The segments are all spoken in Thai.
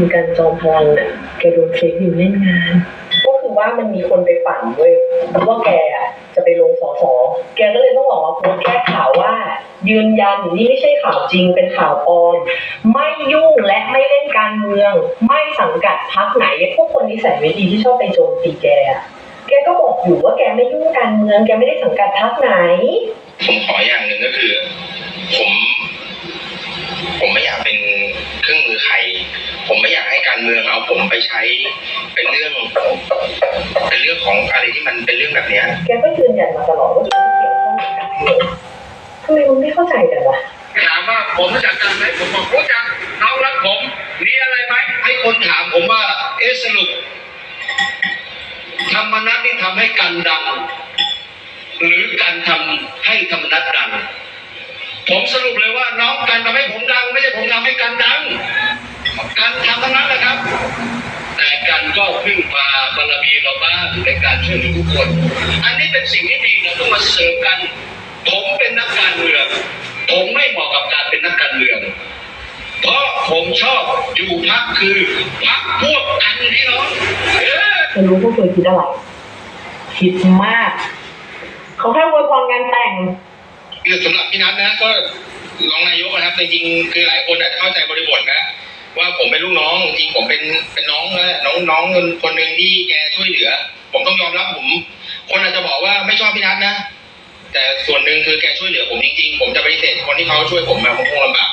คุณกันจอมพลังเนี่ยแกโดนเฟซนิวเล่นงาน ก็คือว่ามันมีคนไปปั่นเว้ยว่าแกอะจะไปลงสอสอแกก็เลยต้องบอกว่าโพสต์แก้ข่าวว่า ยืนยันนี่ไม่ใช่ข่าวจริงเป็นข่าวปลอมไม่ยุ่งและไม่เล่นการเมือง ไม่สังกัดพรรคไหนพวกคนนิสัยไม่ดีที่ชอบไปโจมตีแกอะแกก็บอกอยู่ว่าแกไม่ยุ่งการเมือง แกไม่ได้สังกัดพรรคไหนผมขออย่างหนึ่งก็คือ เมืองเอาผมไปใช้เป็นเรื่องเป็นเรื่องของอะไรที่มันเป็นเรื่องแบบเนี้ยแกก็ยืนยันมาตลอดว่าแกไม่เกี่ยวข้องกับการเมืองทำไมมึงไม่เข้าใจกันวะถามว่าผมรู้จักกันไหมผมบอกรู้จักน้องรักผมมีอะไรไหมให้คนถามผมว่า เอะสรุปธรรมนัตนี่ทำให้กันดัง หรือการทำให้ธรรมนัตดัง ผมสรุปเลยว่าน้องกันทำให้ผมดัง ไม่ใช่ผมทำให้กันดัง การทำทั้งนั้นนะครับ ในการช่วยเหลือทุกคน อันนี้เป็นสิ่งที่ดีเราต้องมาเสริมกัน ผมเป็นนักการเมือง ผมไม่เหมาะกับการเป็นนักการเมือง เพราะผมชอบอยู่พักคือพักพวกกันพี่น้องเออไม่รู้พวกเธอคิดอะไร คิดมาก เขาแค่อวยพรงานแต่งคือสำหรับพี่นัทนะก็รองนายกนะครับจริงๆคือหลายคนอาจจะเข้าใจบริบทนะว่าผมเป็นลูกน้องจริงๆผมเป็นเป็นน้องนะน้องน้องคนหนึ่งที่แกช่วยเหลือ ผมต้องยอมรับผม คนอาจจะบอกว่าไม่ชอบพี่นัทนะ แต่ส่วนหนึ่งคือแกช่วยเหลือผมจริงๆ ผมจะปฏิเสธคนที่เขาช่วยผมมาผมคงลำบาก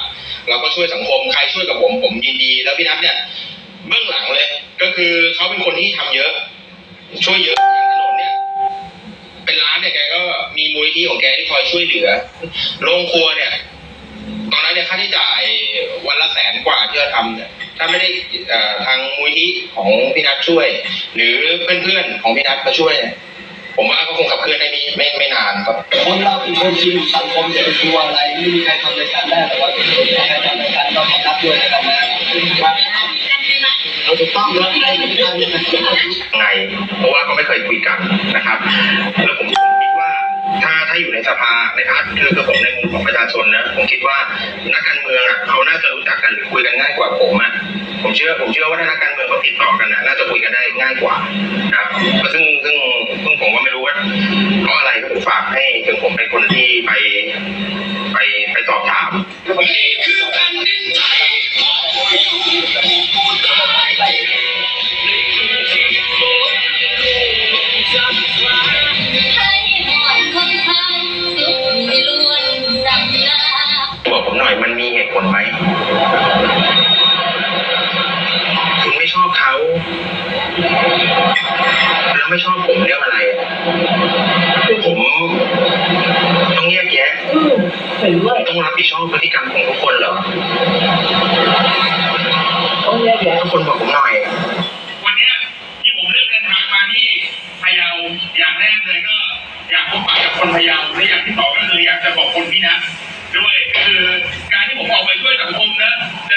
เราก็ช่วยสังคมใครช่วยกับผมผมยินดีแล้วพี่นัทเนี่ยเบื้องหลังเลย ก็คือเขาเป็นคนที่ทำเยอะ ช่วยเยอะอย่างถนนเนี่ย เป็นร้านเนี่ยแกก็มีมูลนิธิของแกที่คอยช่วยเหลือโรงครัวเนี่ย ตอนนั้นเนี่ยค่าใช้จ่ายวันละแสนกว่าที่เราทำเนี่ย ถ้าไม่ได้เอ่อทางมูลนิธิของพี่นัทช่วย หรือเพื่อนๆของพี่นัทมาช่วยเนี่ยผมว่าก็คงขับเคลื่อนได้ไม่ไม่ไม่นานครับคนเราเป็นคนจริงสังคมจะไปกลัวอะไรไม่มีใครทำรายการได้แต่ว่าใครทำรายการต้องรับด้วยนะครับนะเราจะต้องรับได้ไม่ได้ไม่ได้ไงเพราะว่าก็ไม่เคยคุยกันนะครับ ผมคิดว่านักการเมืองอะเขาน่าจะรู้จักกันหรือคุยกันง่ายกว่าผมอะผมเชื่อผมเชื่อว่าถ้านักการเมืองเขาติดต่อกันนะน่าจะคุยกันได้ง่ายกว่านะครับซึ่งซึ่งซึ่งผมก็ไม่รู้ว่าเพราะอะไรก็ฝากให้ถึงผมเป็นคนที่ไปไปไปสอบถาม ผมเรื่องอะไรอะผมต้องแยกแยะอืมเห็นด้วยต้องรับผิดชอบพฤติกรรมของทุกคนเหรอต้องแยกแยะทุกคนบอกผมหน่อย วันเนี้ยที่ผมเลือกเดินทางมาที่พะเยาอย่างแรกเลยก็ อยากพบปะกับคนพะเยาและอย่างที่สองก็คืออยากจะบอกคนพี่นัทด้วยคือการที่ผมออกไปช่วยสังคมนะเดิ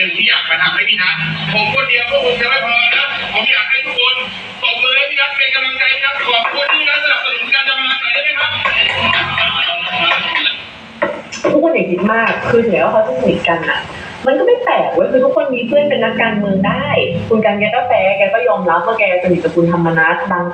นึ่งที่อยากมาทำให้พี่นัทผมคนเดียวก็คงจะไม่พอนะผมอยากให้ทุกคนตบมือให้พี่นัทเป็นกำลังใจให้พี่นัทขอบคุณที่นัทสนับสนุนการทำงานหน่อยได้ไหมครับทุกคนอย่าคิดมาก คือถึงแม้ว่าเขาจะสนิทกันอะ มันก็ไม่แปลกเว้ย คือทุกคนมีเพื่อนเป็นนักการเมืองได้ คุณกันแกก็แฟร์แกก็ยอมรับว่าแกสนิทกับคุณธรรมนัฐบาง